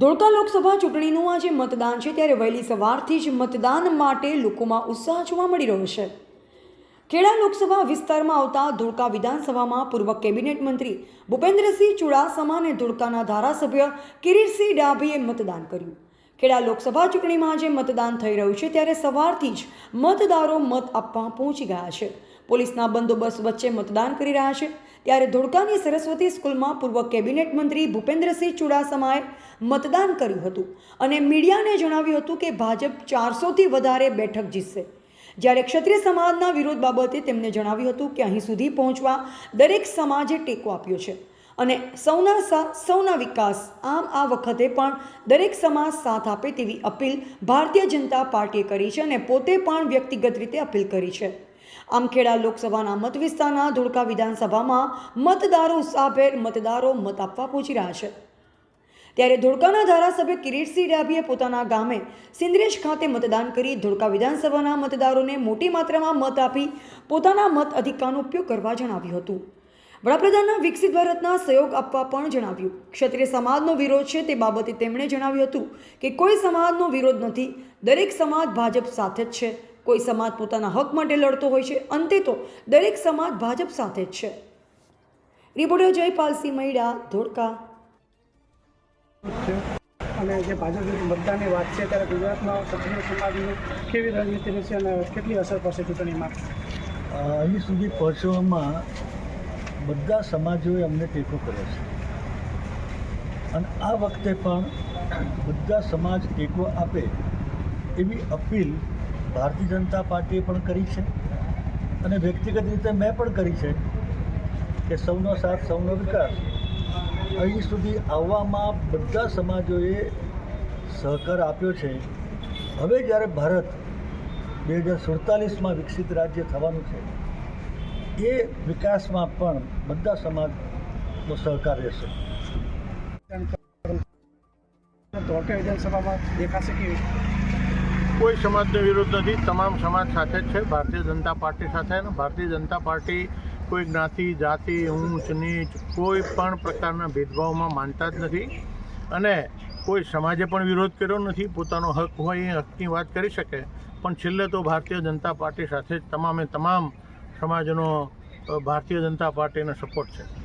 ધોળકા લોકસભા ચૂંટણીનું આજે મતદાન છે, ત્યારે વહેલી સવારથી જ મતદાન માટે લોકોમાં ઉત્સાહ જોવા મળી રહ્યો છે. ખેડા લોકસભા વિસ્તારમાં આવતા ધોળકા વિધાનસભામાં પૂર્વ કેબિનેટ મંત્રી ભૂપેન્દ્રસિંહ ચુડાસમા અને ધોળકાના ધારાસભ્ય કિરીટસિંહ ડાભીએ મતદાન કર્યું. ખેડા લોકસભા ચૂંટણીમાં આજે મતદાન થઈ રહ્યું છે, ત્યારે સવારથી જ મતદારો મત આપવા પહોંચી ગયા છે. પોલીસના બંદોબસ્ત વચ્ચે મતદાન કરી રહ્યા છે. ત્યારે ધોળકાની સરસ્વતી સ્કૂલમાં પૂર્વ કેબિનેટ મંત્રી ભૂપેન્દ્રસિંહ ચુડાસમાએ મતદાન કર્યું હતું અને મીડિયાને જણાવ્યું હતું કે ભાજપ ચારસોથી વધારે બેઠક જીતશે. જ્યારે ક્ષત્રિય સમાજના વિરોધ બાબતે તેમણે જણાવ્યું હતું કે અહીં સુધી પહોંચવા દરેક સમાજે ટેકો આપ્યો છે અને સૌના સાથ સૌના વિકાસ આમ આ વખતે પણ દરેક સમાજ સાથ આપે તેવી અપીલ ભારતીય જનતા પાર્ટીએ કરી છે અને પોતે પણ વ્યક્તિગત રીતે અપીલ કરી છે. આમ ખેડા લોકસભાના મત વિસ્તારના ધોળકા વિધાનસભામાં મતદારો ઉત્સાહભેર મતદારો મત આપવા પહોંચી રહ્યા છે. ત્યારે ધોળકાના ધારાસભ્ય કિરીટસિંહ ડાભીએ પોતાના ગામે સિંદ્રેશ ખાતે મતદાન કરી ધોળકા વિધાનસભાના મતદારોને મોટી માત્રામાં મત આપી પોતાના મત અધિકારનો ઉપયોગ કરવા જણાવ્યું હતું. વડાપ્રધાનના વિકસિત ભારતના સહયોગ આપવા પણ જણાવ્યું. ક્ષત્રિય સમાજનો વિરોધ છે તે બાબતે તેમણે જણાવ્યું હતું કે કોઈ સમાજનો વિરોધ નથી. દરેક સમાજ ભાજપ સાથે જ છે. કોઈ સમાજ પોતાના હક માટે લડતો હોય છે. અંતે તો દરેક સમાજ ભાજપ સાથે જ છે. રિપોર્ટર જયપાલસિંહ મૈડા ધોળકા. અને જે ભાજપની મતદાનની વાત છે ત્યારે ગુજરાતમાં ક્ષત્રિય સમાજની કેવી રણનીતિ રહેશે અને કેટલી અસર પડશે ચૂંટણીમાં અહીં સુધી પહોંચવામાં બધા સમાજોએ અમને ટેકો કર્યો છે. અને આ વખતે પણ બધા સમાજ ટેકો આપે એવી અપીલ ભારતીય જનતા પાર્ટીએ પણ કરી છે અને વ્યક્તિગત રીતે મેં પણ કરી છે કે સૌનો સાથ, સૌનો વિકાસ. અહીં સુધી આવવામાં બધા સમાજોએ સહકાર આપ્યો છે. હવે જ્યારે ભારત બે હજાર સુડતાલીસમાં વિકસિત રાજ્ય થવાનું છે, એ વિકાસમાં પણ બધા સમાજનો સહકાર રહેશે. ધોળકા વિધાનસભામાં દેખાશે કેવી કોઈ સમાજનો વિરોધ નથી. તમામ સમાજ સાથે જ છે. ભારતીય જનતા પાર્ટી સાથે અને ભારતીય જનતા પાર્ટી કોઈ જ્ઞાતિ, જાતિ, ઊંચ, નીચ કોઈ પણ પ્રકારના ભેદભાવમાં માનતા જ નથી. અને કોઈ સમાજે પણ વિરોધ કર્યો નથી. પોતાનો હક હોય એ હકની વાત કરી શકે. પણ છેલ્લે તો ભારતીય જનતા પાર્ટી સાથે જ તમામે તમામ સમાજનો ભારતીય જનતા પાર્ટીનો સપોર્ટ છે.